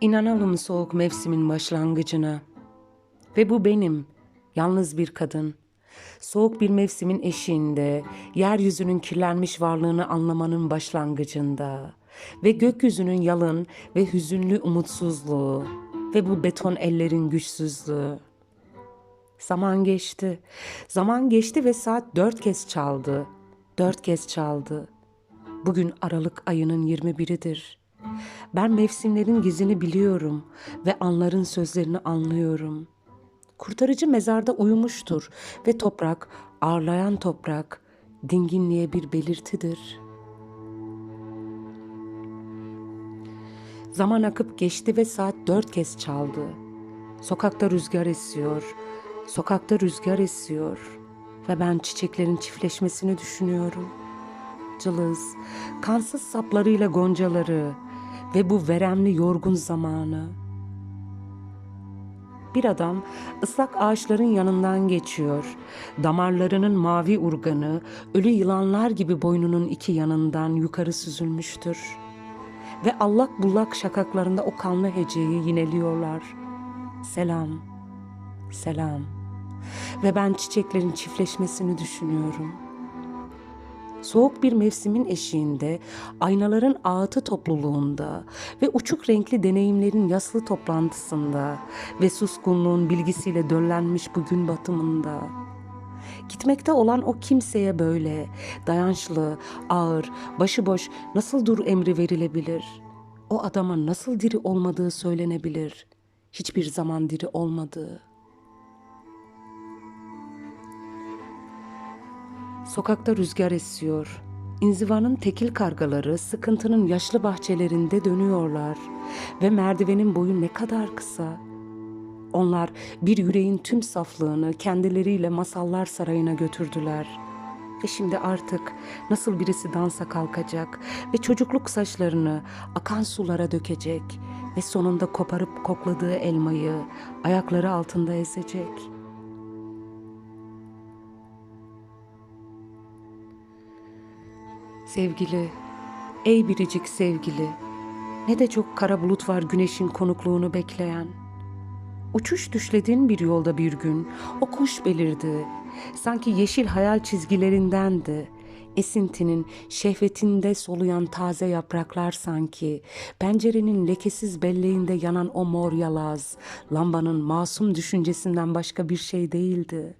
İnanalım soğuk mevsimin başlangıcına. Ve bu benim, yalnız bir kadın. Soğuk bir mevsimin eşiğinde, yeryüzünün kirlenmiş varlığını anlamanın başlangıcında ve gökyüzünün yalın ve hüzünlü umutsuzluğu ve bu beton ellerin güçsüzlüğü. Zaman geçti. Zaman geçti ve saat dört kez çaldı. Dört kez çaldı. Bugün Aralık ayının 21'idir. Ben mevsimlerin gizini biliyorum ve anların sözlerini anlıyorum. Kurtarıcı mezarda uyumuştur ve toprak, ağırlayan toprak, dinginliğe bir belirtidir. Zaman akıp geçti ve saat dört kez çaldı. Sokakta rüzgar esiyor, sokakta rüzgar esiyor ve ben çiçeklerin çiftleşmesini düşünüyorum. Cılız, kansız saplarıyla goncaları ve bu veremli yorgun zamanı. Bir adam ıslak ağaçların yanından geçiyor. Damarlarının mavi urganı ölü yılanlar gibi boynunun iki yanından yukarı süzülmüştür. Ve allak bullak şakaklarında o kanlı heceyi yineliyorlar. Selam, selam. Ve ben çiçeklerin çiftleşmesini düşünüyorum.'' Soğuk bir mevsimin eşiğinde, aynaların ağıtı topluluğunda ve uçuk renkli deneyimlerin yaslı toplantısında ve suskunluğun bilgisiyle döllenmiş bu gün batımında. Gitmekte olan o kimseye böyle dayançlı, ağır, başıboş nasıl dur emri verilebilir? O adama nasıl diri olmadığı söylenebilir? Hiçbir zaman diri olmadığı. Sokakta rüzgar esiyor. İnzivanın tekil kargaları sıkıntının yaşlı bahçelerinde dönüyorlar ve merdivenin boyu ne kadar kısa. Onlar bir yüreğin tüm saflığını kendileriyle masallar sarayına götürdüler. Ve şimdi artık nasıl birisi dansa kalkacak ve çocukluk saçlarını akan sulara dökecek ve sonunda koparıp kokladığı elmayı ayakları altında ezecek.'' Sevgili, ey biricik sevgili, ne de çok kara bulut var güneşin konukluğunu bekleyen. Uçuş düşledin bir yolda bir gün, o kuş belirdi. Sanki yeşil hayal çizgilerindendi. Esintinin şehvetinde soluyan taze yapraklar sanki, pencerenin lekesiz belleğinde yanan o mor yalaz, lambanın masum düşüncesinden başka bir şey değildi.''